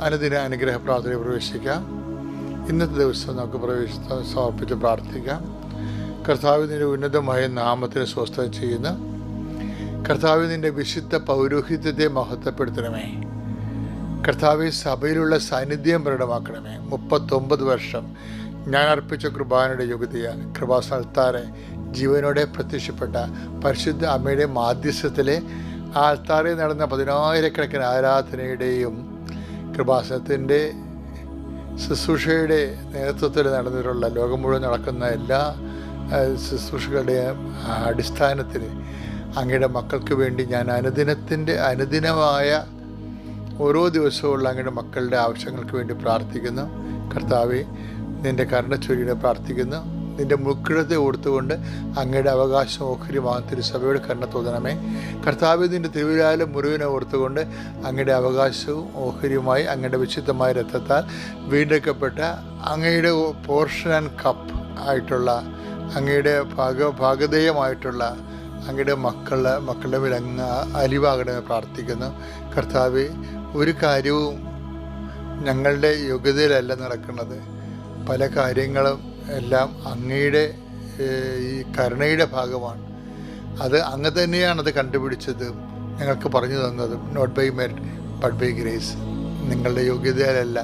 അനുദിന അനുഗ്രഹ പ്രാർത്ഥന പ്രവേശിക്കാം. ഇന്നത്തെ ദിവസം നമുക്ക് പ്രവേശിച്ച സമർപ്പിച്ച് പ്രാർത്ഥിക്കാം. കർത്താവിന്റെ ഉന്നതമായ നാമത്തിന് സ്വസ്ഥത ചെയ്യുന്ന. കർത്താവിന്റെ വിശുദ്ധ പൗരോഹിത്യത്തെ മഹത്വപ്പെടുത്തണമേ. കർത്താവ് സഭയിലുള്ള സാന്നിധ്യം പ്രകടമാക്കണമേ. മുപ്പത്തൊമ്പത് വർഷം ഞാൻ അർപ്പിച്ച കൃപാനയുടെ യോഗ്യതയാൽ കൃപാസ്ഥലത്താറെ ജീവനോടെ പ്രത്യക്ഷപ്പെട്ട പരിശുദ്ധ അമ്മയുടെ മാധ്യസ്ഥത്തിലെ ആൾത്താറിൽ നടന്ന പതിനായിരക്കണക്കിന് ആരാധനയുടെയും കൃപാസനത്തിന്റെ ശുശ്രൂഷയുടെ നേതൃത്വത്തിൽ നടന്നിട്ടുള്ള ലോകം മുഴുവൻ നടക്കുന്ന എല്ലാ ശുശ്രൂഷകളുടെ അടിസ്ഥാനത്തിൽ അങ്ങയുടെ മക്കൾക്ക് വേണ്ടി ഞാൻ അനുദിനത്തിന്റെ അനുദിനമായ ഓരോ ദിവസവുമുള്ള അങ്ങയുടെ മക്കളുടെ ആവശ്യങ്ങൾക്ക് വേണ്ടി പ്രാർത്ഥിക്കുന്നു. കർത്താവെ നിന്റെ കരുണച്ചൊരിയുടെ പ്രാർത്ഥിക്കുന്നു. നിന്റെ മുക്കിഴത്തെ ഓർത്തുകൊണ്ട് അങ്ങയുടെ അവകാശം ഓഹരിമാകുന്ന തിരുസഭയുടെ തോന്നണമേ. കർത്താവ് നിന്റെ തിരുവിലാല മുറിവിനെ ഓർത്തുകൊണ്ട് അങ്ങയുടെ അവകാശവും ഓഹരിയുമായി അങ്ങയുടെ വിശുദ്ധമായ രക്തത്താൽ വീണ്ടെടുക്കപ്പെട്ട അങ്ങയുടെ പോർഷൻ ആൻഡ് കപ്പ് ആയിട്ടുള്ള അങ്ങയുടെ ഭാഗ ഭാഗധേയമായിട്ടുള്ള അങ്ങയുടെ മക്കളുടെ മക്കളുടെ മേൽ അങ്ങ് അലിവാകണമെന്ന് പ്രാർത്ഥിക്കുന്നു. കർത്താവ് ഒരു കാര്യവും ഞങ്ങളുടെ യോഗ്യതയിലല്ല നടക്കുന്നത്. പല കാര്യങ്ങളും എല്ലാം അങ്ങയുടെ ഈ കരുണയുടെ ഭാഗമാണ്. അത് അങ്ങ് തന്നെയാണ് അത് കണ്ടുപിടിച്ചത് ഞങ്ങൾക്ക് പറഞ്ഞു തന്നതും. Not by merit but by grace നിങ്ങളുടെ യോഗ്യതയാലല്ല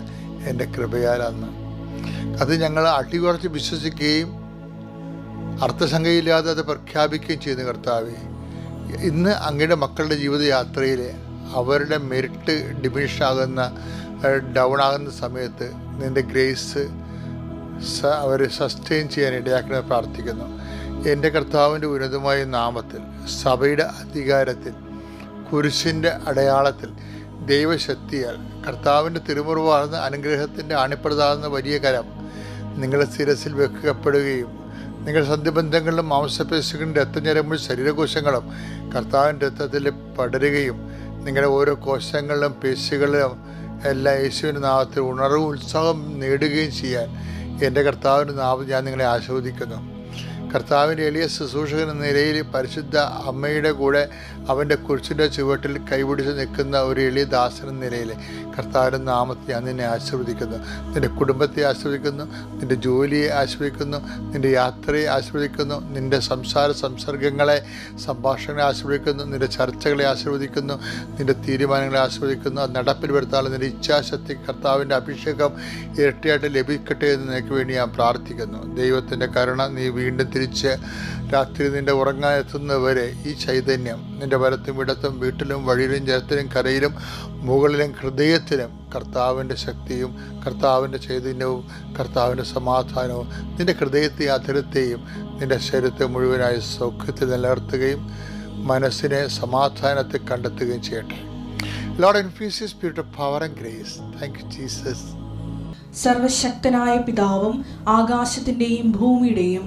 എന്റെ കൃപയാലെന്ന്. അത് ഞങ്ങൾ അട്ടികുറച്ച് വിശ്വസിക്കുകയും അർത്ഥസംഖ്യയില്ലാതെ അത് പ്രഖ്യാപിക്കുകയും ചെയ്യുന്ന കർത്താവെ. ഇന്ന് അങ്ങയുടെ മക്കളുടെ ജീവിതയാത്രയിൽ അവരുടെ മെരിറ്റ് ഡിമിനിഷ് ആകുന്ന ഡൗൺ ആകുന്ന സമയത്ത് നിന്റെ ഗ്രേസ് അവർ സസ്റ്റെയിൻ ചെയ്യാൻ ഇടയാക്കണമെന്ന് പ്രാർത്ഥിക്കുന്നു. എന്റെ കർത്താവിന്റെ ഉന്നതമായ നാമത്തിൽ സഭയുടെ അധികാരത്തിൽ കുരിശിന്റെ അടയാളത്തിൽ ദൈവശക്തിയാൽ കർത്താവിന്റെ തിരുമുറിവാർന്ന അനുഗ്രഹത്തിന്റെ അണിപ്രതാകുന്ന വലിയ കരം നിങ്ങളുടെ സ്ഥിരസിൽ വെക്കപ്പെടുകയും നിങ്ങളുടെ സന്ധിബന്ധങ്ങളിലും മാംസപേശികളുടെ രക്തഞ്ഞരമ്പും ശരീരകോശങ്ങളും കർത്താവിന്റെ രക്തത്തിൽ പടരുകയും നിങ്ങളുടെ ഓരോ കോശങ്ങളിലും പേശികളിലും എല്ലാ യേശുവിന്റെ നാമത്തിൽ ഉണർവ് ഉത്സാഹം നേടുകയും ചെയ്യാൻ എന്റെ കർത്താവിന്റെ നാവ് ഞാൻ നിങ്ങളെ ആസ്വദിക്കുന്നു കർത്താവിന്റെ എളിയ ശുശ്രൂഷകൻ എന്ന നിലയിൽ പരിശുദ്ധ അമ്മയുടെ കൂടെ അവന്റെ കുരിശിന്റെ ചുവട്ടിൽ കൈപിടിച്ച് നിൽക്കുന്ന ഒരു എളിയ ദാസൻ എന്ന നിലയിൽ കർത്താവിന്റെ നാമത്തെ ഞാൻ നിന്നെ ആശ്രവദിക്കുന്നു നിന്റെ കുടുംബത്തെ ആശ്രവദിക്കുന്നു നിന്റെ ജോലിയെ ആശീർവദിക്കുന്നു. നിന്റെ യാത്രയെ ആശീർവദിക്കുന്നു. നിന്റെ സംസാര സംസർഗങ്ങളെ സംഭാഷണങ്ങളെ ആശീർവദിക്കുന്നു. നിന്റെ ചർച്ചകളെ ആശ്രവദിക്കുന്നു നിന്റെ തീരുമാനങ്ങളെ ആശീർവദിക്കുന്നു. അത് നടപ്പിൽ വരുത്താനുള്ള നിന്റെ ഇച്ഛാശക്തി കർത്താവിന്റെ അഭിഷേകം ഇരട്ടിയായിട്ട് ലഭിക്കട്ടെ എന്ന് നിനക്ക് വേണ്ടി ഞാൻ പ്രാർത്ഥിക്കുന്നു. ദൈവത്തിന്റെ കരുണ നീ വീണ്ടും തിരിച്ച് രാത്രി നിന്റെ ഉറങ്ങാനെത്തുന്നവരെ ഈ ചൈതന്യം നിന്റെ വലത്തും ഇടത്തും വീട്ടിലും വഴിയിലും ജലത്തിലും കരയിലും മുകളിലും ഹൃദയത്തിലും കർത്താവിന്റെ ശക്തിയും കർത്താവിന്റെ ചൈതന്യവും കർത്താവിന്റെ സമാധാനവും നിന്റെ ഹൃദയത്തെ അധരത്തെയും നിന്റെ ശരീരത്തെ മുഴുവനായി സൗഖ്യത്തിൽ നിലനിർത്തുകയും മനസ്സിനെ സമാധാനത്തെ കണ്ടെത്തുകയും ചെയ്യട്ടെ. Lord infuse spirit power and grace thank you Jesus സർവശക്തനായ പിതാവും ആകാശത്തിന്റെയും ഭൂമിയുടെയും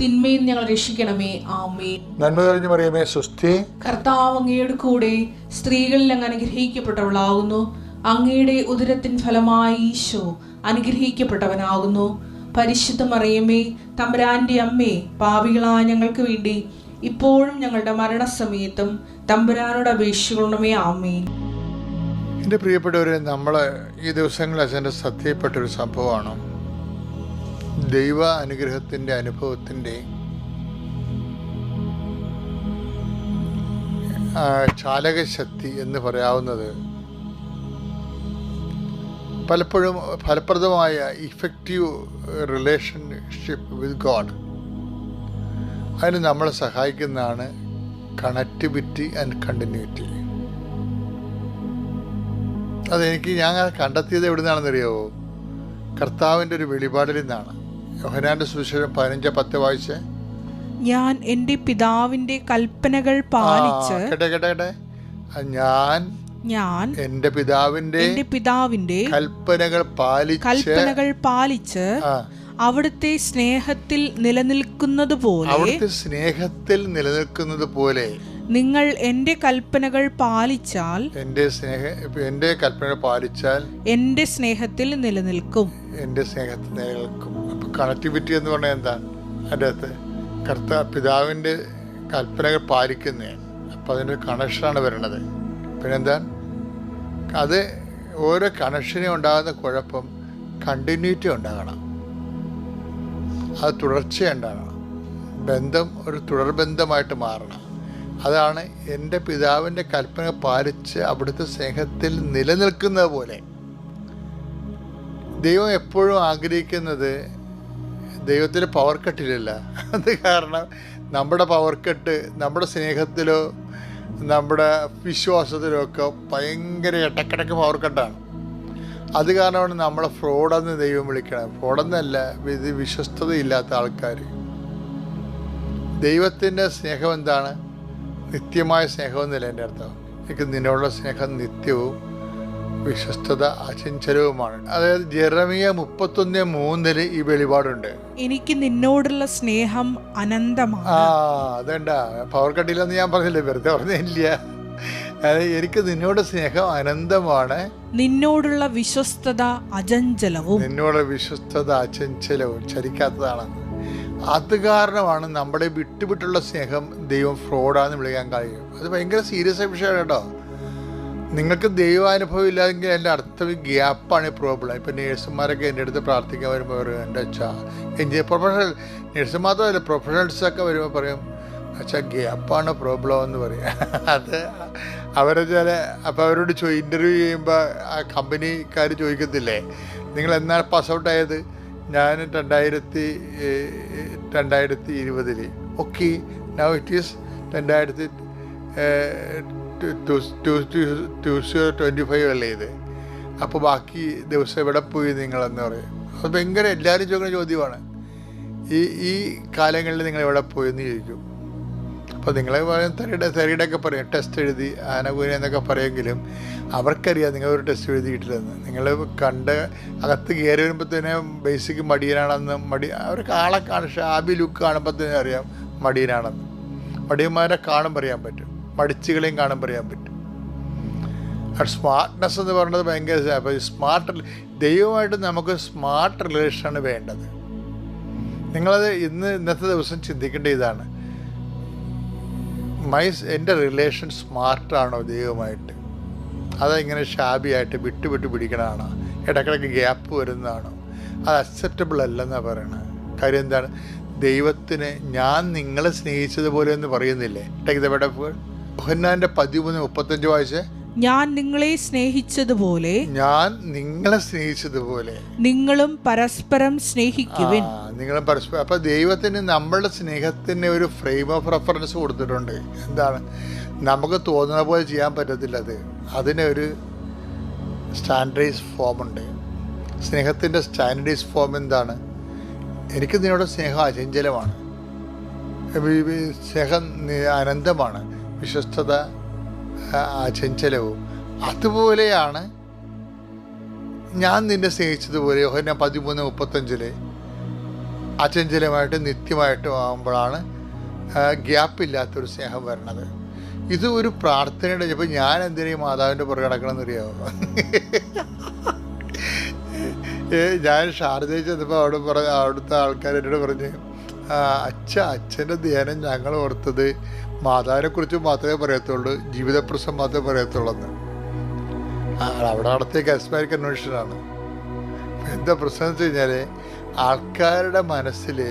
തിന്മയിൽ ഞങ്ങൾ രക്ഷിക്കണമേ. ആമേ നന്മ തെളിഞ്ഞു പറയുമേ സുസ്ഥി കർത്താവ് അങ്ങയുടെ കൂടെ സ്ത്രീകളിൽ അങ്ങ് അനുഗ്രഹിക്കപ്പെട്ടവളാകുന്നു. അങ്ങയുടെ ഉദരത്തിൻ ഫലമായി ഈശോ അനുഗ്രഹിക്കപ്പെട്ടവനാകുന്നു. പരിശുദ്ധ മറിയമേ തമ്പുരാന്റെ അമ്മേ പാവികളായ ഞങ്ങൾക്ക് വേണ്ടി ഇപ്പോഴും ഞങ്ങളുടെ മരണസമയത്തും തമ്പുരാനോട് അപേക്ഷിക്കണമേ. ആമേ എന്റെ പ്രിയപ്പെട്ടവരെ നമ്മൾ ഈ ദിവസങ്ങളിൽ അച്ഛന്റെ ശ്രദ്ധയിൽപ്പെട്ടൊരു സംഭവമാണ്. ദൈവ അനുഗ്രഹത്തിന്റെ അനുഭവത്തിന്റെ ചാലകശക്തി എന്ന് പറയാവുന്നത് പലപ്പോഴും ഫലപ്രദമായ ഇഫക്റ്റീവ് റിലേഷൻഷിപ്പ് വിത്ത് ഗോഡ് അതിന് നമ്മളെ സഹായിക്കുന്നതാണ് കണക്ടിവിറ്റി ആൻഡ് കണ്ടിന്യൂറ്റി അതെനിക്ക് ഞാൻ കണ്ടെത്തിയത് എവിടെ നിന്നാണെന്നറിയാവോ കർത്താവിന്റെ ഒരു വെളിപാടിൽ നിന്നാണ്. യോഹനാന്റെ സുവിശേഷം പതിനഞ്ച് പത്ത് വായിച്ച്? ഞാൻ എന്റെ പിതാവിന്റെ കൽപ്പനകൾ പാലിച്ച് കേട്ടെ കേട്ടെ കേട്ടെ. ഞാൻ ഞാൻ എന്റെ പിതാവിന്റെ എന്റെ പിതാവിന്റെ കൽപ്പനകൾ പാലിച്ച് കൽപ്പനകൾ പാലിച്ച് അവിടുത്തെ സ്നേഹത്തിൽ നിലനിൽക്കുന്നത് പോലെ അവിടുത്തെ സ്നേഹത്തിൽ നിലനിൽക്കുന്നത് പോലെ നിങ്ങൾ എന്റെ കൽപ്പനകൾ പാലിച്ചാൽ എന്റെ സ്നേഹ എന്റെ കൽപ്പനകൾ പാലിച്ചാൽ എന്റെ സ്നേഹത്തിൽ നിലനിൽക്കും. എന്റെ സ്നേഹത്തിൽ നിലനിൽക്കും. കണക്ടിവിറ്റി എന്ന് പറഞ്ഞാൽ എന്താ? അതിന്റെ അകത്ത് കർത്ത പിതാവിന്റെ കൽപ്പനകൾ പാലിക്കുന്നതാണ് അപ്പോൾ അതിന്റെ കണക്ഷനാണ് വരണത് പിന്നെന്താ? അത് ഓരോ കണക്ഷനും ഉണ്ടാകുന്ന കുഴപ്പം കണ്ടിന്യൂറ്റി ഉണ്ടാകണം. അത് തുടർച്ചയുണ്ടാകണം ബന്ധം ഒരു തുടർബന്ധമായിട്ട് മാറണം. അതാണ് എന്റെ പിതാവിന്റെ കൽപ്പന പാലിച്ച് അവിടുത്തെ സ്നേഹത്തിൽ നിലനിൽക്കുന്നത് പോലെ. ദൈവം എപ്പോഴും ആഗ്രഹിക്കുന്നത് ദൈവത്തിന് പവർ കട്ടിലല്ല അത് കാരണം നമ്മുടെ പവർ കട്ട് നമ്മുടെ സ്നേഹത്തിലോ നമ്മുടെ വിശ്വാസത്തിലോ ഒക്കെ ഭയങ്കര ഇടക്കിടക്ക് പവർ കട്ടാണ് അത് കാരണമാണ് നമ്മളെ ഫ്രോഡെന്ന് ദൈവം വിളിക്കണം. ഫ്രോഡെന്നല്ല ഇത് വിശ്വസ്തതയില്ലാത്ത ആൾക്കാർ ദൈവത്തിന്റെ സ്നേഹം എന്താണ്? നിത്യമായ സ്നേഹമെന്നല്ല എന്റെ അർത്ഥം. എനിക്ക് നിന്നോടുള്ള സ്നേഹം നിത്യവും വിശ്വസ്തത അചഞ്ചലവുമാണ്. അതായത് ജെറമിയ മുപ്പത്തൊന്ന് മൂന്നിൽ ഈ വെളിപാടുണ്ട്. എനിക്ക് നിന്നോടുള്ള സ്നേഹം അനന്തമാണ്. ആ അതണ്ട. പവർ കട്ടില്ലെന്ന് ഞാൻ പറഞ്ഞില്ലേ? വെറുതെ പറഞ്ഞില്ല. എനിക്ക് നിന്നോട് സ്നേഹം അനന്തമാണ്. നിന്നോടുള്ള വിശ്വസ്തത അചഞ്ചലവും. നിന്നോടുള്ള വിശ്വസ്തത അചഞ്ചലവും. ചരിക്കാത്തതാണ്. അത് കാരണമാണ് നമ്മുടെ വിട്ടുവിട്ടുള്ള സ്നേഹം ദൈവം ഫ്രോഡാന്ന് വിളിക്കാൻ കഴിയും. അത് ഭയങ്കര സീരിയസ് ആയ വിഷയമാണ് കേട്ടോ. നിങ്ങൾക്ക് ദൈവാനുഭവം ഇല്ലാതെങ്കിൽ എന്റെ അർത്ഥം ഗ്യാപ്പാണ് ഈ പ്രോബ്ലം ഇപ്പം നേഴ്സുമാരൊക്കെ എന്റെ അടുത്ത് പ്രാർത്ഥിക്കാൻ വരുമ്പോൾ പറയും എന്റെ അച്ഛാ എൻജിനീയർ പ്രൊഫഷണൽ നേഴ്സ് മാത്രമല്ല പ്രൊഫഷണൽസൊക്കെ വരുമ്പോൾ പറയും അച്ഛാ ഗ്യാപ്പാണ് പ്രോബ്ലം എന്ന് പറയും. അത് അവരെ ചില അപ്പോൾ അവരോട് ചോ ഇന്റർവ്യൂ ചെയ്യുമ്പോൾ ആ കമ്പനിക്കാർ ചോദിക്കത്തില്ലേ നിങ്ങൾ എന്നാണ് പാസ് ഔട്ട് ആയത്? ഞാൻ രണ്ടായിരത്തി രണ്ടായിരത്തി ഇരുപതിൽ ഓക്കെ നൗ ഇറ്റ് ഈസ് രണ്ടായിരത്തി ടു സീറോ ട്വന്റി ഫൈവ് അല്ലേ ഇത് അപ്പോൾ ബാക്കി ദിവസം എവിടെ പോയി നിങ്ങളെന്ന് പറയും അത് ഭയങ്കര എല്ലാവരും ചോദിക്കുന്ന ചോദ്യമാണ് ഈ ഈ കാലങ്ങളിൽ നിങ്ങൾ എവിടെ പോയി എന്ന് ചോദിക്കും അപ്പോൾ നിങ്ങളെ പറയും തെറിയുടെ തെറിയുടെയൊക്കെ പറയും ടെസ്റ്റ് എഴുതി ആനകൂന എന്നൊക്കെ പറയുമെങ്കിലും അവർക്കറിയാം നിങ്ങൾ ഒരു ടെസ്റ്റ് എഴുതിയിട്ടില്ലെന്ന് നിങ്ങൾ കണ്ട് അകത്ത് കയറി വരുമ്പോൾ തന്നെ ബേസിക് മടിയനാണെന്ന് മടി അവർക്ക് ആളെ കാണും ഷാബി ലുക്ക് കാണുമ്പോൾ തന്നെ അറിയാം മടിയനാണെന്ന് മടിയന്മാരെ കാണുമ്പോൾ അറിയാൻ പറ്റും മടിച്ചുകളെയും കാണാൻ പറയാൻ പറ്റും. സ്മാർട്ട്നെസ് എന്ന് പറയുന്നത് ഭയങ്കര അപ്പോൾ സ്മാർട്ട് ദൈവമായിട്ട് നമുക്ക് സ്മാർട്ട് റിലേഷനാണ് വേണ്ടത്. നിങ്ങളത് ഇന്ന് ഇന്നത്തെ ദിവസം ചിന്തിക്കേണ്ട ഇതാണ്. മൈ എന്റെ റിലേഷൻ സ്മാർട്ടാണോ ദൈവമായിട്ട്? അതിങ്ങനെ ഷാബിയായിട്ട് വിട്ട് വിട്ട് പിടിക്കണതാണോ ഇടയ്ക്കിടയ്ക്ക് ഗ്യാപ്പ് വരുന്നതാണോ അത് അക്സെപ്റ്റബിൾ അല്ലെന്നാണ് പറയുന്നത് കാര്യം എന്താണ്? ദൈവത്തിന് ഞാൻ നിങ്ങളെ സ്നേഹിച്ചതുപോലെ എന്ന് പറയുന്നില്ലേ? ടേക്ക് ദ ബെഡ് ഓഫ് യോഹന്നാന്റെ പതിമൂന്ന് മുപ്പത്തഞ്ച് വായിച്ച്? ഞാൻ നിങ്ങളെ സ്നേഹിച്ചതുപോലെ ഞാൻ നിങ്ങളെ സ്നേഹിച്ചതുപോലെ. നിങ്ങളും പരസ്പരം സ്നേഹിക്കുവിൻ. നിങ്ങളും പരസ്പരം. അപ്പൊ ദൈവത്തിന് നമ്മളുടെ സ്നേഹത്തിന് ഒരു ഫ്രെയിം ഓഫ് റെഫറൻസ് കൊടുത്തിട്ടുണ്ട്. എന്താണ്? നമുക്ക് തോന്നുന്ന പോലെ ചെയ്യാൻ പറ്റത്തില്ല അത്. അതിനൊരു സ്റ്റാൻഡേർഡൈസ് ഫോം ഉണ്ട്. സ്നേഹത്തിന്റെ സ്റ്റാൻഡേർഡൈസ് ഫോം എന്താണ്? എനിക്ക് നിന്നോട് സ്നേഹം അചഞ്ചലമാണ്. സ്നേഹം അനന്തമാണ്. വിശ്വസ്തത അചഞ്ചലവും അതുപോലെയാണ് ഞാൻ നിന്നെ സ്നേഹിച്ചതുപോലെ യോഹന്ന പതിമൂന്ന് മുപ്പത്തഞ്ചിൽ അചഞ്ചലമായിട്ട് നിത്യമായിട്ടും ആകുമ്പോഴാണ് ഗ്യാപ്പില്ലാത്തൊരു സ്നേഹം വരണത് ഇത് ഒരു പ്രാർത്ഥനയുടെ ചിലപ്പോൾ ഞാൻ എന്തിനേ മാതാവിന്റെ പുറകെ ഏ, ഞാൻ ഷാർജയിൽ ചെന്നപ്പോൾ അവിടെ പറഞ്ഞ അവിടുത്തെ ആൾക്കാർ എന്നോട് പറഞ്ഞ് അച്ഛ അച്ഛന്റെ ധ്യാനം ഞങ്ങൾ ഓർത്തത് മാതാവിനെക്കുറിച്ച് മാത്രമേ പറയത്തുള്ളൂ ജീവിതപ്രശ്നം മാത്രമേ പറയത്തുള്ളൂ എന്ന്. അവിടെ നടത്തിയ കസ്മാരി അന്വേഷണമാണ്. എന്താ പ്രശ്നം എന്ന് വെച്ച് കഴിഞ്ഞാൽ ആൾക്കാരുടെ മനസ്സിൽ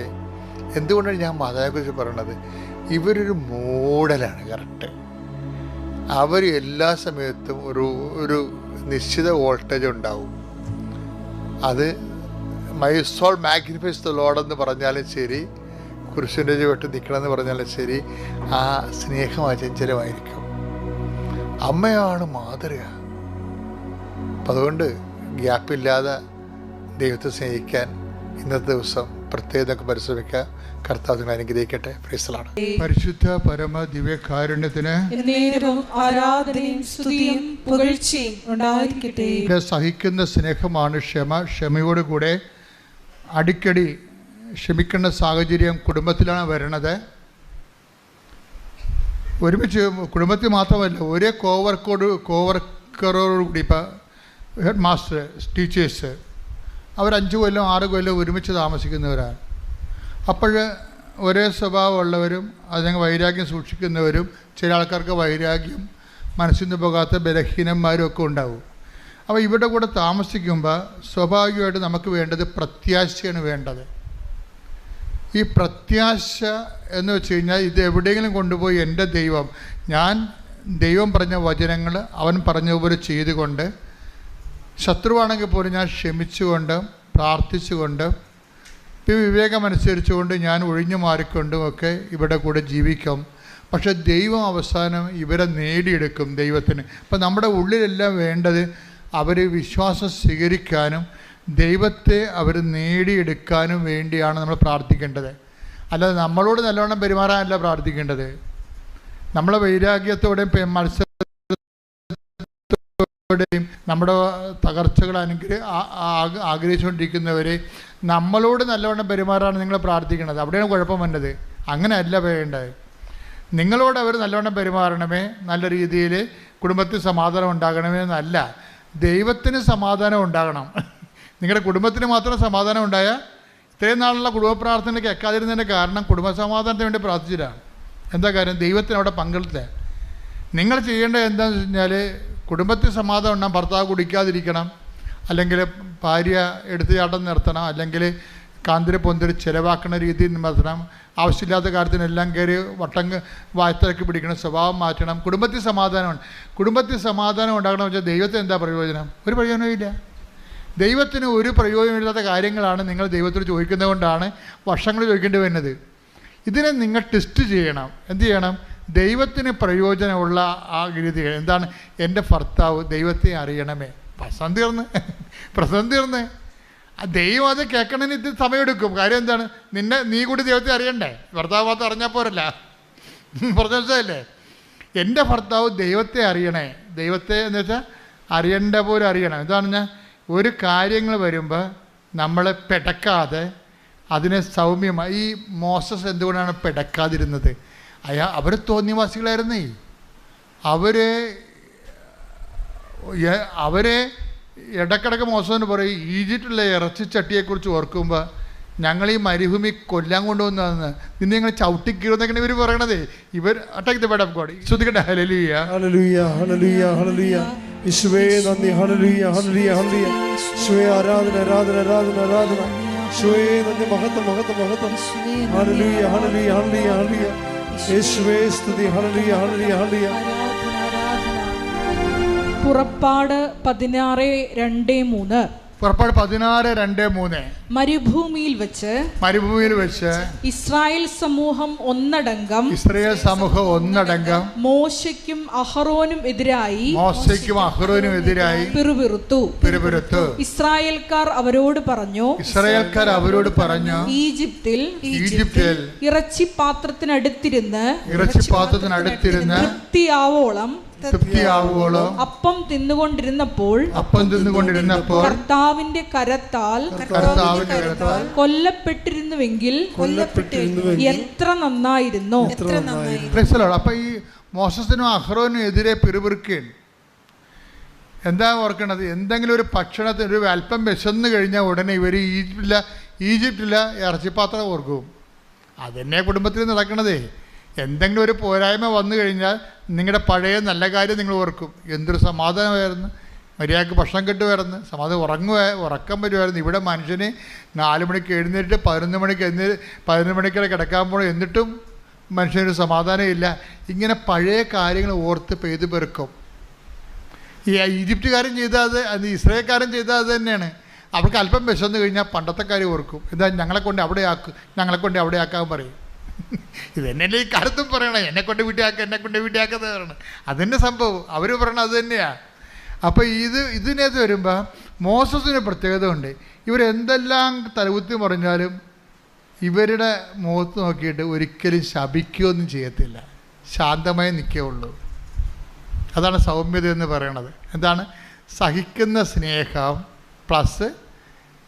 എന്തുകൊണ്ടാണ് ഞാൻ മാതാവിനെക്കുറിച്ച് പറയണത്? ഇവരൊരു മോഡലാണ് കറക്റ്റ്. അവർ എല്ലാ സമയത്തും ഒരു ഒരു നിശ്ചിത വോൾട്ടേജ് ഉണ്ടാവും. അത് my soul magnifies the Lord എന്ന് പറഞ്ഞാലും ശരി കുരിശിന്റെ ചുവട്ട് നിൽക്കണമെന്ന് പറഞ്ഞാൽ ശരി ആ സ്നേഹം അചഞ്ചലമായിരിക്കും. അമ്മയാണ് മാതൃക. അപ്പം അതുകൊണ്ട് ഗ്യാപ്പില്ലാതെ ദൈവത്തെ സ്നേഹിക്കാൻ ഇന്നത്തെ ദിവസം പ്രത്യേകം പരിശ്രമിക്കുക അനുഗ്രഹിക്കട്ടെ. പരിശുദ്ധ പരമ ദിവ്യകാരുണ്യത്തിന് സഹിക്കുന്ന സ്നേഹമാണ് ക്ഷമ. ക്ഷമയോടുകൂടെ അടിക്കടി ക്ഷമിക്കേണ്ട സാഹചര്യം കുടുംബത്തിലാണ് വരണത്. ഒരുമിച്ച് കുടുംബത്തിൽ മാത്രമല്ല ഒരേ കോവർക്കോട് കോവർക്കറോടുകൂടി ഇപ്പോൾ ഇപ്പം ഹെഡ് മാസ്റ്റർ ടീച്ചേഴ്സ് അവർ അഞ്ച് കൊല്ലം ആറ് കൊല്ലം ഒരുമിച്ച് താമസിക്കുന്നവരാണ്. അപ്പോൾ ഒരേ സ്വഭാവമുള്ളവരും അതിന് വൈരാഗ്യം സൂക്ഷിക്കുന്നവരും ചില ആൾക്കാർക്ക് വൈരാഗ്യം മനസ്സിൽ നിന്ന് പോകാത്ത ബലഹീനന്മാരും ഒക്കെ ഉണ്ടാവും. അപ്പോൾ ഇവിടെ കൂടെ താമസിക്കുമ്പോൾ സ്വാഭാവികമായിട്ട് നമുക്ക് വേണ്ടത് പ്രത്യാശയാണ് വേണ്ടത്. ഈ പ്രത്യാശ എന്ന് വെച്ച് കഴിഞ്ഞാൽ ഇത് എവിടെയെങ്കിലും കൊണ്ടുപോയി എന്റെ ദൈവം. ഞാൻ ദൈവം പറഞ്ഞ വചനങ്ങൾ അവൻ പറഞ്ഞതുപോലെ ചെയ്തുകൊണ്ട് ശത്രുവാണെങ്കിൽ പോലും ഞാൻ ക്ഷമിച്ചുകൊണ്ട് പ്രാർത്ഥിച്ചുകൊണ്ട് വിവേകമനുസരിച്ചുകൊണ്ട് ഞാൻ ഒഴിഞ്ഞു മാറിക്കൊണ്ടും ഒക്കെ ഇവിടെ കൂടെ ജീവിക്കും. പക്ഷേ ദൈവം അവസാനം ഇവരെ നേടിയെടുക്കും ദൈവത്തിന്. അപ്പം നമ്മുടെ ഉള്ളിലെല്ലാം വേണ്ടത് അവർ വിശ്വാസം സ്വീകരിക്കാനും ദൈവത്തെ അവർ നേടിയെടുക്കാനും വേണ്ടിയാണ് നമ്മൾ പ്രാർത്ഥിക്കേണ്ടത്. അല്ലാതെ നമ്മളോട് നല്ലവണ്ണം പെരുമാറാനല്ല പ്രാർത്ഥിക്കേണ്ടത്. നമ്മളെ വൈരാഗ്യത്തോടെയും മത്സരത്തോടെയും നമ്മുടെ തകർച്ചകൾ അനുഗ്രഹ ആഗ്രഹിച്ചുകൊണ്ടിരിക്കുന്നവരെ നമ്മളോട് നല്ലവണ്ണം പെരുമാറാണ് നിങ്ങൾ പ്രാർത്ഥിക്കുന്നത്. അവിടെയാണ് കുഴപ്പം വന്നത്. അങ്ങനെയല്ല വേണ്ടത്. നിങ്ങളോട് അവർ നല്ലവണ്ണം പെരുമാറണമേ നല്ല രീതിയിൽ കുടുംബത്തിൽ സമാധാനം ഉണ്ടാകണമേ എന്നല്ല. ദൈവത്തിന് സമാധാനം ഉണ്ടാകണം. നിങ്ങളുടെ കുടുംബത്തിന് മാത്രം സമാധാനം ഉണ്ടായാൽ ഇത്രയും നാളുള്ള കുടുംബ പ്രാർത്ഥനയ്ക്ക് എക്കാതിരുന്നതിന്റെ കാരണം കുടുംബസമാധാനത്തിന് വേണ്ടി പ്രാർത്ഥിച്ചിട്ടാണ് എന്താ കാര്യം? ദൈവത്തിന് അവിടെ പങ്കെടുത്തേ നിങ്ങൾ ചെയ്യേണ്ടത് എന്താണെന്ന് വെച്ച് കഴിഞ്ഞാൽ കുടുംബത്തിൽ സമാധാനം ഉണ്ടാകും ഭർത്താവ് കുടിക്കാതിരിക്കണം. അല്ലെങ്കിൽ ഭാര്യ എടുത്തുചാട്ടം നിർത്തണം. അല്ലെങ്കിൽ കാന്തിരി പൊന്തിരി ചിലവാക്കുന്ന രീതിയിൽ നിർത്തണം. ആവശ്യമില്ലാത്ത കാര്യത്തിനെല്ലാം കയറി വട്ടം വായത്തിറക്കി പിടിക്കണം. സ്വഭാവം മാറ്റണം. കുടുംബത്തിൽ സമാധാനമാണ് കുടുംബത്തിൽ സമാധാനം ഉണ്ടാകണം വെച്ചാൽ ദൈവത്തിന് എന്താ പ്രയോജനം? ഒരു പ്രയോജനവും ഇല്ല. ദൈവത്തിന് ഒരു പ്രയോജനമില്ലാത്ത കാര്യങ്ങളാണ് നിങ്ങൾ ദൈവത്തോട് ചോദിക്കുന്നത് കൊണ്ടാണ് വർഷങ്ങൾ ചോദിക്കേണ്ടി വരുന്നത്. ഇതിനെ നിങ്ങൾ ടെസ്റ്റ് ചെയ്യണം. എന്ത് ചെയ്യണം? ദൈവത്തിന് പ്രയോജനമുള്ള ആ രീതി എന്താണ്? എന്റെ ഭർത്താവ് ദൈവത്തെ അറിയണമേ. പ്രസവം തീർന്ന്. പ്രസവം തീർന്ന്. ദൈവം അത് കേൾക്കണമെന്ന് ഇത് സമയമെടുക്കും. കാര്യം എന്താണ്? നിന്നെ നീ കൂടി ദൈവത്തെ അറിയണ്ടേ? ഭർത്താവ് മാത്രം അറിഞ്ഞാൽ പോരല്ല. പറഞ്ഞ എന്റെ ഭർത്താവ് ദൈവത്തെ അറിയണേ. ദൈവത്തെ എന്ന് വെച്ചാൽ അറിയേണ്ട പോലെ അറിയണം. എന്താണ് ഞാൻ? ഒരു കാര്യങ്ങൾ വരുമ്പോൾ നമ്മളെ പെടക്കാതെ അതിനെ സൗമ്യമായി. ഈ മോസസ് എന്തുകൊണ്ടാണ് പെടക്കാതിരുന്നത്? അയാ അവർ തോന്നിയവാസികളായിരുന്നേ അവരെ അവരെ ഇടക്കിടക്ക് മോശമെന്ന് പറയും ഈജിപ്തിലെ ഇറച്ചിച്ചട്ടിയെക്കുറിച്ച് ഓർക്കുമ്പോൾ ഞങ്ങൾ ഈ മരുഭൂമി കൊല്ലാൻ കൊണ്ടുവന്നതെന്ന് നിന്നെ ഞങ്ങൾ ചവിട്ടിക്കീറുന്നൊക്കെയാണ് ഇവർ പറയണതേ? ഇവർ attack the bird of God. ശ്രദ്ധിക്കട്ടെ. ഹലലിയ ഹല്ലേലൂയ ഹല്ലേലൂയ ഹല്ലേലൂയ. യേശുവേ നന്ദി. ഹല്ലേലൂയ ഹല്ലേലൂയ ഹല്ലേലൂയ. യേശുവേ ആരാധന ആരാധന ആരാധന ആരാധന. യേശുവേ നന്ദി. മഹത്വം മഹത്വം മഹത്വം. ഹണലിയ ഹല്ലേലൂയ ഹല്ലേലൂയ ഹല്ലേലൂയ. യേശുവേ സ്തുതി. ഹല്ലേലൂയ ഹല്ലേലൂയ ഹണലിയ പുറപ്പാട് പതിനാറ് രണ്ട് മൂന്ന്. പുറപ്പാട് പതിനാറ് രണ്ട് മൂന്ന്. മരുഭൂമിയിൽ വെച്ച് മരുഭൂമിയിൽ വെച്ച് ഇസ്രായേൽ സമൂഹം ഒന്നടങ്കം ഇസ്രായേൽ സമൂഹം ഒന്നടങ്കം മോശയ്ക്കും അഹറോനും എതിരായി മോശയ്ക്കും അഹ്റോനും എതിരായി പിറുപിറുത്തു. പിറുപിറുത്തു. ഇസ്രായേൽക്കാർ അവരോട് പറഞ്ഞു ഇസ്രായേൽക്കാർ അവരോട് പറഞ്ഞു ഈജിപ്തിൽ ഈജിപ്തിൽ ഇറച്ചി പാത്രത്തിനടുത്തിരുന്ന് ഇറച്ചി പാത്രത്തിനടുത്തിരുന്ന് തൃപ്തിയാവോളം തൃപ്തിയാവുകയോളം അപ്പം തിന്നുകൊണ്ടിരുന്നപ്പോൾ അപ്പം തിന്നുകൊണ്ടിരുന്നപ്പോൾ കർത്താവിന്റെ കരത്താൽ കർത്താവിന്റെ കരത്താൽ കൊല്ലപ്പെട്ടിരുന്നുവെങ്കിൽ കൊല്ലപ്പെട്ടിരുന്നുവെങ്കിൽ എത്ര നന്നായിരുന്നു? എത്ര അപ്പൊ ഈ മോശത്തിനും അഹ്റോനും എതിരെ പിറുപിറുക്കുകയാണ് എന്താ ഓർക്കണത്? എന്തെങ്കിലും ഒരു ഭക്ഷണത്തിന് ഒരു അല്പം വിശന്ന് കഴിഞ്ഞാൽ ഉടനെ ഇവർ ഈജിപ്റ്റില്ല ഈജിപ്റ്റില്ല ഇറച്ചിപ്പാത്രം ഓർക്കും. അതന്നെ കുടുംബത്തിൽ നടക്കണതേ. എന്തെങ്കിലും ഒരു പോരായ്മ വന്നു കഴിഞ്ഞാൽ നിങ്ങളുടെ പഴയ നല്ല കാര്യം നിങ്ങൾ ഓർക്കും. എന്തൊരു സമാധാനമായിരുന്നു. മര്യാദയ്ക്ക് ഭക്ഷണം കിട്ടുമായിരുന്നു. സമാധാനം ഉറങ്ങുക ഉറക്കം വരുമായിരുന്നു. ഇവിടെ മനുഷ്യന് നാല് മണിക്ക് എഴുന്നേറ്റ് പതിനൊന്ന് മണിക്ക് എഴുന്നേറ്റ് പതിനൊന്ന് മണിക്കിടെ കിടക്കാൻ പോകണം എന്നിട്ടും മനുഷ്യനൊരു സമാധാനമില്ല. ഇങ്ങനെ പഴയ കാര്യങ്ങൾ ഓർത്ത് പെയ്തു പെറുക്കും. ഈ ഈജിപ്തുകാരൻ ചെയ്താൽ അത് അത് ഇസ്രായേൽക്കാരൻ ചെയ്താൽ അത് തന്നെയാണ്. അവർക്ക് അല്പം വിശന്നു കഴിഞ്ഞാൽ പണ്ടത്തെ കാര്യം ഓർക്കും. എന്താ ഞങ്ങളെ കൊണ്ട് അവിടെ ആക്കും ഞങ്ങളെ കൊണ്ട് അവിടെ ആക്കാൻ പറയും. ഇത് തന്നെയല്ലേ ഈ കാലത്തും പറയണേ? എന്നെ കൊണ്ട് വീട്ടിലാക്കുക എന്നെ കൊണ്ട് വീട്ടിലാക്കാതെ പറയണം. അതന്നെ സംഭവം. അവർ പറയണത് അത് തന്നെയാണ് അപ്പോൾ ഇത് ഇതിനകത്ത് വരുമ്പോൾ മോസസിന് പ്രത്യേകത ഉണ്ട്. ഇവരെന്തെല്ലാം തലകുത്തി പറഞ്ഞാലും ഇവരുടെ മുഖത്ത് നോക്കിയിട്ട് ഒരിക്കലും ശപിക്കുകയൊന്നും ചെയ്യത്തില്ല. ശാന്തമായി നിൽക്കുകയുള്ളൂ അതാണ് സൗമ്യത എന്ന് പറയണത്. എന്താണ്? സഹിക്കുന്ന സ്നേഹം പ്ലസ്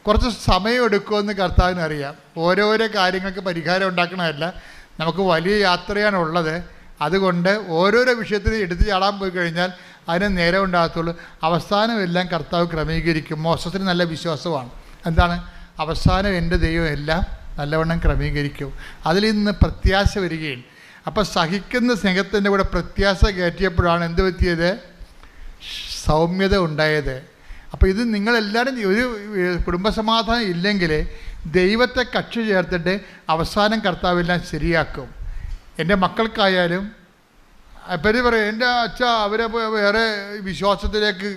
കുറച്ച് സമയം എടുക്കുമെന്ന് കർത്താവിന് അറിയാം ഓരോരോ കാര്യങ്ങൾക്ക് പരിഹാരം ഉണ്ടാക്കണമല്ല നമുക്ക് വലിയ യാത്രയാണ് ഉള്ളത്. അതുകൊണ്ട് ഓരോരോ വിഷയത്തിൽ എടുത്തു ചാടാൻ പോയി കഴിഞ്ഞാൽ അതിന് നേരം ഉണ്ടാകത്തുള്ളൂ. അവസാനം എല്ലാം കർത്താവ് ക്രമീകരിക്കും. മോശത്തിന് നല്ല വിശ്വാസമാണ്. എന്താണ്? അവസാനം എന്റെ ദൈവം എല്ലാം നല്ലവണ്ണം ക്രമീകരിക്കും. അതിൽ നിന്ന് പ്രത്യാശ വരികയും അപ്പോൾ സഹിക്കുന്ന സ്നേഹത്തിന്റെ കൂടെ പ്രത്യാശ കയറ്റിയപ്പോഴാണ് എന്ത് പറ്റിയത്? സൗമ്യത ഉണ്ടായത്. അപ്പോൾ ഇത് നിങ്ങളെല്ലാവരും ഒരു കുടുംബസമാധാനം ഇല്ലെങ്കിൽ ദൈവത്തെ കക്ഷി ചേർത്തിട്ട് അവസാനം കർത്താവെല്ലാം ശരിയാക്കും. എന്റെ മക്കൾക്കായാലും പേര് പറയും എന്റെ അച്ഛ അവരെ വേറെ വിശ്വാസത്തിലേക്ക്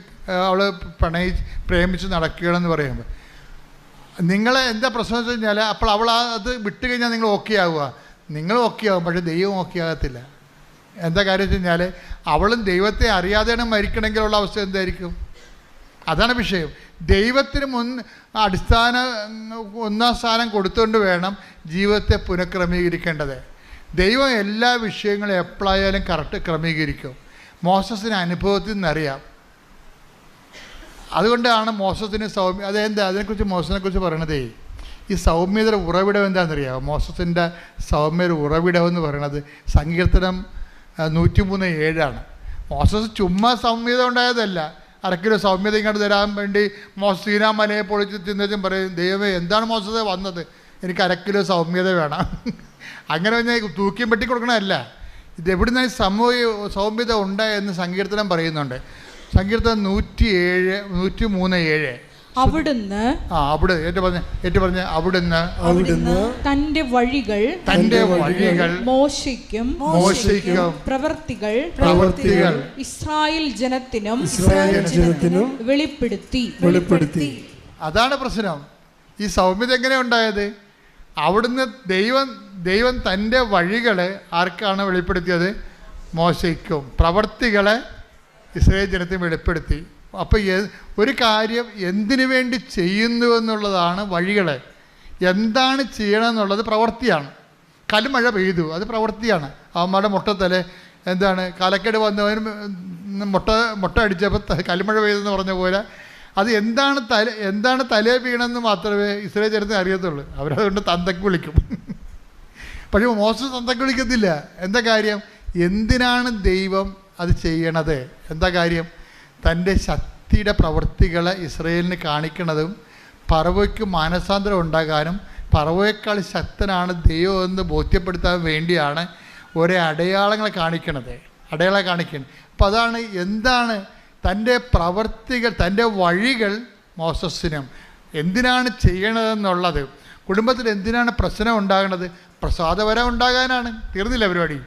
അവൾ പ്രണയി പ്രേമിച്ച് നടക്കുകയാണെന്ന് പറയുമ്പോൾ നിങ്ങളെ എന്താ പ്രശ്നം വെച്ച് കഴിഞ്ഞാൽ അപ്പോൾ അവൾ അത് വിട്ട് കഴിഞ്ഞാൽ നിങ്ങൾ ഓക്കെ ആവുക. നിങ്ങൾ ഓക്കെ ആവും പക്ഷേ ദൈവം ഓക്കെ ആകത്തില്ല. എന്താ കാര്യം വെച്ച് കഴിഞ്ഞാൽ അവളും ദൈവത്തെ അറിയാതെയാണ് മരിക്കണമെങ്കിലുള്ള അവസ്ഥ എന്തായിരിക്കും? അതാണ് വിഷയം. ദൈവത്തിന് മുൻ അടിസ്ഥാന ഒന്നാം സ്ഥാനം കൊടുത്തുകൊണ്ട് വേണം ജീവിതത്തെ പുനഃക്രമീകരിക്കേണ്ടത്. ദൈവം എല്ലാ വിഷയങ്ങളും എപ്പോഴായാലും കറക്റ്റ് ക്രമീകരിക്കും. മോസസിന് അനുഭവത്തിൽ നിന്നറിയാം. അതുകൊണ്ടാണ് മോസത്തിന് സൗമ്യ അതെന്താ അതിനെക്കുറിച്ച് മോസസിനെക്കുറിച്ച് പറയണതേ ഈ സൗമ്യതയുടെ ഉറവിടം എന്താണെന്നറിയാമോ മോശത്തിന്റെ സൗമ്യയുടെ ഉറവിടം എന്ന് പറയണത് സങ്കീർത്തനം നൂറ്റിമൂന്ന് ഏഴാണ്. മോസസ് ചുമ്മാ സൗമ്യത ഉണ്ടായതല്ല. അരക്കിലോ സൗമ്യത ഇങ്ങോട്ട് തരാൻ വേണ്ടി മോസ സീനാമലയെ പൊളിച്ച് തിന്നിട്ടും പറയും ദൈവമേ എന്താണ് മോശത വന്നത്? എനിക്ക് അരക്കിലോ സൗമ്യത വേണം. അങ്ങനെ വന്നാൽ തൂക്കിയും പെട്ടി കൊടുക്കണമല്ല ഇത് എവിടുന്ന ഈ സമൂഹ സൗമ്യത ഉണ്ട് എന്ന് സങ്കീർത്തനം പറയുന്നുണ്ട്. സങ്കീർത്തനം നൂറ്റി ഏഴ് നൂറ്റി മൂന്ന് ഏഴ്. അവിടുന്ന് ആ അവിടെ ഏറ്റു പറഞ്ഞ ഏറ്റു പറഞ്ഞ അവിടുന്ന് അവിടുന്ന് തന്റെ വഴികൾ തന്റെ വഴികൾ മോശയ്ക്കും മോശിക്കും പ്രവർത്തികൾ പ്രവർത്തികൾ ഇസ്രായേൽ ജനത്തിനും ഇസ്രായേൽ ജനത്തിനും വെളിപ്പെടുത്തി. വെളിപ്പെടുത്തി. അതാണ് പ്രശ്നം. ഈ സൗമ്യത എങ്ങനെ ഉണ്ടായത്? അവിടുന്ന് ദൈവം ദൈവം തന്റെ വഴികളെ ആർക്കാണ് വെളിപ്പെടുത്തിയത്? മോശയ്ക്കും പ്രവർത്തികളെ ഇസ്രായേൽ ജനത്തിന് വെളിപ്പെടുത്തി. അപ്പോൾ ഒരു കാര്യം എന്തിനു വേണ്ടി ചെയ്യുന്നു എന്നുള്ളതാണ് വഴികൾ എന്താണ് ചെയ്യണം എന്നുള്ളത് പ്രവൃത്തിയാണ് കലുമഴ പെയ്തു അത് പ്രവൃത്തിയാണ്. അവന്മാരുടെ മുട്ടത്തലെ എന്താണ് കലക്കേട് വന്നവനും മുട്ട മുട്ട അടിച്ചപ്പോൾ കലുമഴ പെയ്തെന്ന് പറഞ്ഞ പോലെ അത് എന്താണ് തല എന്താണ് തലേ വീണെന്ന് മാത്രമേ ഇസ്രേ ചരിത്രം അറിയത്തുള്ളൂ. അവരതുകൊണ്ട് തന്തക്ക് വിളിക്കും. പക്ഷേ മോശം തന്തക്ക് വിളിക്കത്തില്ല. എന്താ കാര്യം? എന്തിനാണ് ദൈവം അത് ചെയ്യണത്? എന്താ കാര്യം? തന്റെ ശക്തിയുടെ പ്രവൃത്തികളെ ഇസ്രയേലിന് കാണിക്കുന്നതും പറവയ്ക്ക് മാനസാന്തരം ഉണ്ടാകാനും പറവയേക്കാൾ ശക്തനാണ് ദൈവം എന്ന് ബോധ്യപ്പെടുത്താൻ വേണ്ടിയാണ് ഒരേ അടയാളങ്ങൾ കാണിക്കണത് അടയാളം കാണിക്കുന്നത്. അപ്പോൾ അതാണ് എന്താണ് തന്റെ പ്രവർത്തികൾ തന്റെ വഴികൾ മോസസിനും. എന്തിനാണ് ചെയ്യണതെന്നുള്ളത്. കുടുംബത്തിൽ എന്തിനാണ് പ്രശ്നം ഉണ്ടാകുന്നത്. പ്രസാദപരം ഉണ്ടാകാനാണ്. തീർന്നില്ല പരിപാടി?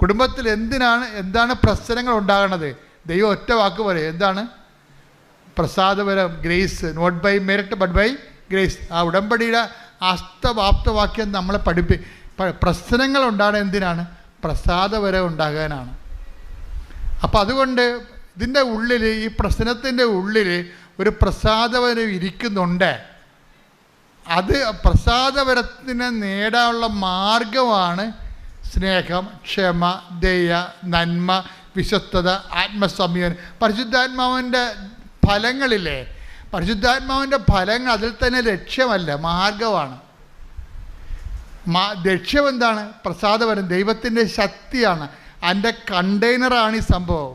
കുടുംബത്തിൽ എന്തിനാണ് എന്താണ് പ്രശ്നങ്ങൾ ഉണ്ടാകുന്നത്. ദൈവം ഒറ്റ വാക്ക് പറയും. എന്താണ്? പ്രസാദപരം grace. Not by merit but by grace ആ ഉടമ്പടിയുടെ അസ്തവാപ്തവാക്യം നമ്മളെ പഠിപ്പി പ്രശ്നങ്ങൾ ഉണ്ടാകണം എന്തിനാണ്? പ്രസാദപരം ഉണ്ടാകാനാണ്. അപ്പം അതുകൊണ്ട് ഇതിന്റെ ഉള്ളിൽ ഈ പ്രശ്നത്തിന്റെ ഉള്ളിൽ ഒരു പ്രസാദപരം ഇരിക്കുന്നുണ്ട്. അത് പ്രസാദപരത്തിനെ നേടാനുള്ള മാർഗമാണ് സ്നേഹം ക്ഷമ ദയ നന്മ വിശ്വസ്തത ആത്മസമയം പരിശുദ്ധാത്മാവിന്റെ ഫലങ്ങളില്ലേ? പരിശുദ്ധാത്മാവിന്റെ ഫലങ്ങൾ അതിൽ തന്നെ ലക്ഷ്യമല്ല മാർഗമാണ് മാ ലക്ഷ്യം എന്താണ് പ്രസാദപരം ദൈവത്തിന്റെ ശക്തിയാണ്. അതിന്റെ കണ്ടെയ്നറാണ് ഈ സംഭവം.